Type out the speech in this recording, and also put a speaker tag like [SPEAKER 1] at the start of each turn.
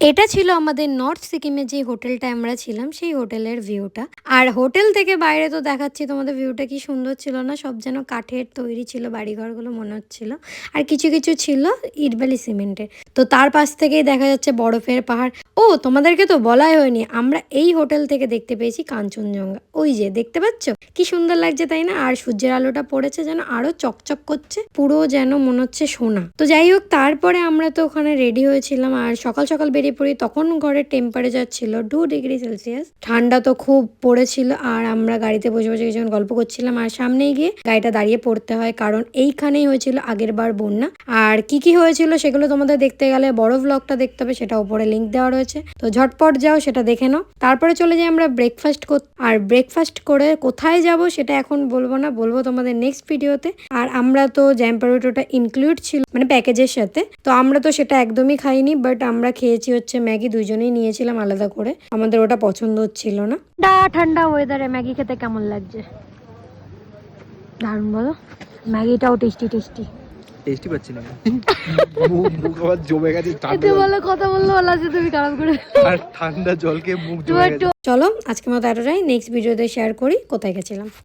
[SPEAKER 1] এটা ছিল আমাদের নর্থ সিকিমে যে হোটেলটা আমরা ছিলাম, সেই হোটেলের ভিউটা। আর হোটেল থেকে বাইরে তো দেখাচ্ছি, তোমাদের ভিউটা কি সুন্দর ছিল না? সব যেন কাঠের তৈরি ছিল, বাড়িঘরগুলো মনে হচ্ছিল। আর কিছু কিছু ছিল ইটবালি সিমেন্টের তো তার পাশ থেকেই দেখা যাচ্ছে বরফের পাহাড়। ও, তোমাদেরকে তো বলাই হয়নি, আমরা এই হোটেল থেকে দেখতে পেয়েছি কাঞ্চনজঙ্ঘা। ওই যে, দেখতে পাচ্ছ? কি সুন্দর লাগছে তাই না? আর সূর্যের আলোটা পড়েছে যেন আরও চকচক করছে, পুরো যেন মনে হচ্ছে সোনা। তো যাই হোক, তারপরে আমরা তো ওখানে রেডি হয়েছিলাম, আর সকাল সকাল বেরিয়ে পড়ি, তখন ঘরের টেম্পারেচার ছিল টু ডিগ্রি সেলসিয়াস ঠান্ডা তো খুব পড়েছিল আর আমরা গাড়িতে বসে বসে কিছুক্ষণ গল্প করছিলাম আর সামনে গিয়ে গাড়িটা দাঁড়িয়ে পড়তে হয়, কারণ এইখানেই হয়েছিল আগের বার বন্যা। আর কি কি হয়েছিল সেগুলো তোমাদের দেখতে গেলে বড় ব্লগটা দেখতে হবে, সেটা উপরে লিঙ্ক দেওয়া রয়েছে। তো ঝটপট যাও, সেটা দেখে নাও। তারপরে চলে যাই আমরা ব্রেকফাস্ট আর ব্রেকফাস্ট করে কোথায় যাব সেটা এখন বলব না, বলব তোমাদের নেক্সট ভিডিওতে আর আমরা তো জ্যাম্পারুটোটা ইনক্লুড ছিল মানে প্যাকেজের সাথে। তো আমরা তো সেটা একদমই খাইনি বাট আমরা খেয়েছি হচ্ছে ম্যাগি দুজনেই নিয়েছিলাম আলাদা করে। আমাদের ওটা পছন্দ হচ্ছিল না। ঠান্ডা ঠান্ডা ওয়েদারে ম্যাগি খেতে কেমন লাগছে? দারুণ বলো। ম্যাগিটাও টেস্টি টেস্টি
[SPEAKER 2] টেস্টি পাচ্ছি না। মুখ মুখ আবার জমে গেছে ঠান্ডা
[SPEAKER 1] বলো কথা বলল বলা আছে তুমি খারাপ করে।
[SPEAKER 2] আর ঠান্ডা জলকে মুখ জমে গেছে।
[SPEAKER 1] একটু চলো আজকে মতো এতটাই। নেক্সট ভিডিওতে শেয়ার করি। কোথায় গেছিলাম?